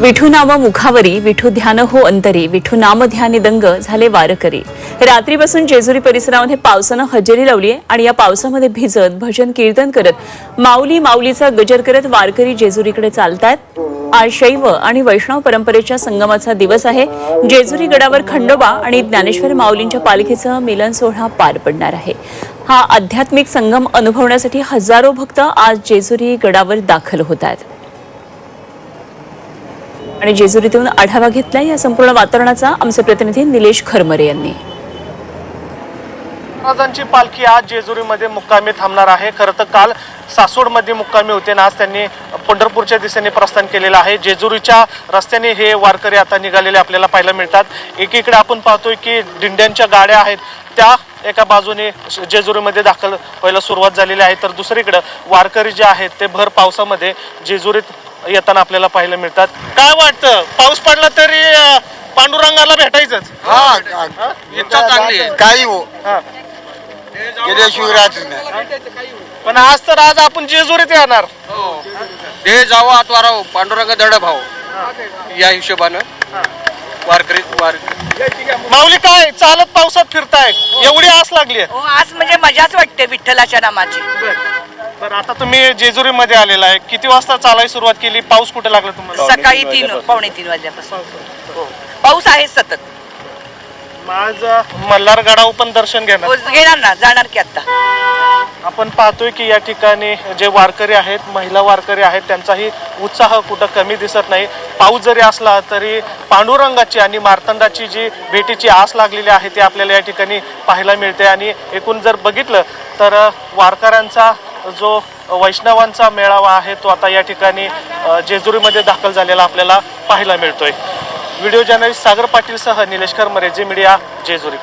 विठू नाम मुखावरी विठू ध्यान हो अंतरी विठू नाम ध्यानी दंग झाले वारकरी. रात्रीपासून जेजुरी परिसरामध्ये पावसानं हजेरी लावली आहे आणि या पावसामध्ये भिजत भजन कीर्तन करत माऊली माऊलीचा गजर करत वारकरी जेजुरीकडे चालतायत. आज शैव आणि वैष्णव परंपरेच्या संगमाचा दिवस आहे. जेजुरी गडावर खंडोबा आणि ज्ञानेश्वर माऊलींच्या पालखीचं मिलन सोहळा पार पडणार आहे. हा आध्यात्मिक संगम अनुभवण्यासाठी हजारो भक्त आज जेजुरी गडावर दाखल होत आहेत आणि जेजुरीतून आढावा घेतला या संपूर्ण वातावरणाचा आमचे प्रतिनिधी निलेश खरमरे यांनी. महाराजांची पालखी आज जेजुरीमध्ये मुक्कामी थांबणार आहे. खरं तर काल सासवडमध्ये मुक्कामी होते ना आज त्यांनी पंढरपूरच्या दिशेने प्रस्थान केलेलं आहे. जेजुरीच्या रस्त्याने हे वारकरी आता निघालेले आपल्याला पाहायला मिळतात. एकीकडे आपण पाहतोय की दिंड्यांच्या गाड्या आहेत. त्या एका बाजूने जेजुरीमध्ये दाखल व्हायला सुरुवात झालेली आहे. तर दुसरीकडं वारकरी जे आहेत ते भर पावसामध्ये जेजुरीत येताना आपल्याला पाहायला मिळतात. काय वाटतं? पाऊस पडला तरी अं, पांडुरंगाला भेटायचंच. हा इच्छा चांगली आहे. काही हो. हा. गेल्याशिवाय राहत नाही. पण आज तर आज आपण जेजुरीत येणार. ते जावं आतवारा पांडुरंग दड भाऊ. या हिशोबानं. वारकरी वार माऊली काय? चालत पावसात फिरताय. एवढी आस लागली हो आज म्हणजे मजाच वाटते विठ्ठलाच्या नामाची. बरं आता तुम्ही जेजुरी मध्ये आलेला आहे. किती वाजता चालायला सुरुवात केली? पाऊस कुठे लागला तुम्हाला? सकाळी तीन पावणे तीन वाजल्यापासून पाऊस आहे सतत. आज मल्हार गडावर पण दर्शन घेणार. हो, घेणार ना. जाणार की आता. आपण पाहतोय की या ठिकाणी जे वारकरी आहेत महिला वारकरी आहेत त्यांचाही उत्साह कुठं कमी दिसत नाही. पाऊस जरी असला तरी पांडुरंगाची आणि मार्तंडाची जी भेटीची आस लागलेली आहे ती आपल्याला या ठिकाणी पाहायला मिळते. आणि एकूण जर बघितलं तर वारकऱ्यांचा जो वैष्णवांचा मेळावा आहे तो आता या ठिकाणी जेजुरीमध्ये दाखल झालेला आपल्याला पाहायला मिळतोय. व्हिडिओ जर्नलिस्ट सागर पाटीलसह निलेश करमरे जे मीडिया जेजुरी.